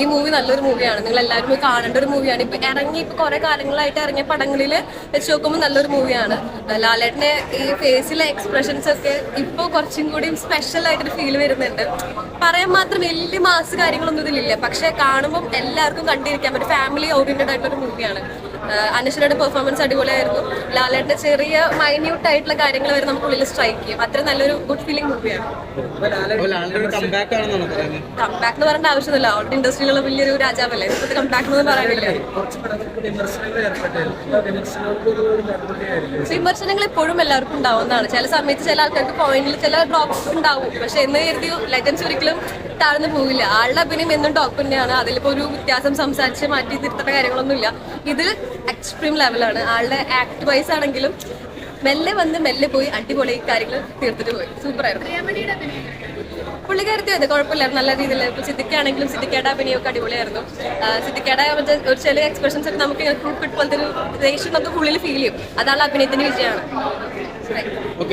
ഈ മൂവി നല്ലൊരു മൂവിയാണ് നിങ്ങൾ എല്ലാവരും പോയി കാണേണ്ട ഒരു മൂവിയാണ് ഇപ്പൊ ഇറങ്ങി ഇപ്പൊ കുറെ കാലങ്ങളായിട്ട് ഇറങ്ങിയ പടങ്ങളിൽ വെച്ച് നോക്കുമ്പോൾ നല്ലൊരു മൂവിയാണ് ലാലേട്ടന്റെ ഈ ഫേസിലെ എക്സ്പ്രഷൻസ് ഒക്കെ ഇപ്പോൾ കുറച്ചും കൂടി സ്പെഷ്യൽ ആയിട്ടൊരു ഫീൽ വരുന്നുണ്ട്. പറയാൻ മാത്രം വലിയ മാസ് കാര്യങ്ങളൊന്നും ഇതിലില്ല. പക്ഷെ കാണുമ്പോൾ എല്ലാവർക്കും കണ്ടിരിക്കാൻ പറ്റും ഫാമിലി ഓറിയന്റഡ് ആയിട്ടുള്ള ഒരു മൂവിയാണ് അനശ്വരയുടെ പെർഫോമൻസ് അടിപൊളിയായിരുന്നു. ലാലേട്ടന്റെ ചെറിയ മൈന്യൂട്ട് ആയിട്ടുള്ള കാര്യങ്ങൾ വരെ നമുക്ക് ഉള്ളിൽ സ്ട്രൈക്ക് ചെയ്യും. അത്ര നല്ലൊരു ഗുഡ് ഫീലിംഗ് മൂവിയാണ് കംബാക്ക് എന്ന് പറയേണ്ട ആവശ്യമില്ല ഓൾഡ് ഇൻഡസ്ട്രിയിലുള്ള വലിയൊരു രാജാവല്ലേ? ഇപ്പോഴത്തെ കംബാക്ക് എന്ന് പറയാനില്ല വിമർശനങ്ങൾ എപ്പോഴും എല്ലാവർക്കും ഉണ്ടാവുന്നതാണ്. ചില സമയത്ത് ചില ആൾക്കാർക്ക് പോയിന്റിൽ ചില ഡ്രോപ്സ് ഉണ്ടാവും. പക്ഷെ എന്ന് കരുതി ലെജൻസ് ഒരിക്കലും താഴ്ന്നു പോവില്ല. ആളുടെ അഭിനയം എന്നും ടോപ്പ് തന്നെയാണ് അതിലിപ്പോ ഒരു വ്യത്യാസം സംസാരിച്ച് മാറ്റി തിരുത്തേണ്ട കാര്യങ്ങളൊന്നുമില്ല. ഇത് എക്സ്ട്രീം ലെവലാണ് ആളുടെ ആക്ട് വൈസ് ആണെങ്കിലും മെല്ലെ വന്ന് മെല്ലെ പോയി അടിപൊളി കാര്യങ്ങൾ തീർത്തിട്ട് പോയി. സൂപ്പർ ആയിരുന്നു. പുള്ളിക്കാരത്തി അത് കുഴപ്പമില്ലായിരുന്നു നല്ല രീതിയിൽ ഇപ്പൊ സിദ്ധിക്കാണെങ്കിലും സിദ്ധിക്കേട അഭിനയൊക്കെ അടിപൊളിയായിരുന്നു. സിദ്ധിക്കേട മറ്റേ ഒരു ചില എക്സ്പ്രഷൻസ് ഒക്കെ നമുക്ക് ഇങ്ങനെ ഫ്രൂട്ട് പോലത്തെ ഒരു ദേഷ്യം നമുക്ക് ഉള്ളിൽ ഫീൽ ചെയ്യും. അതാണ് അഭിനയത്തിന്റെ വിജയമാണ്. ഓക്കെ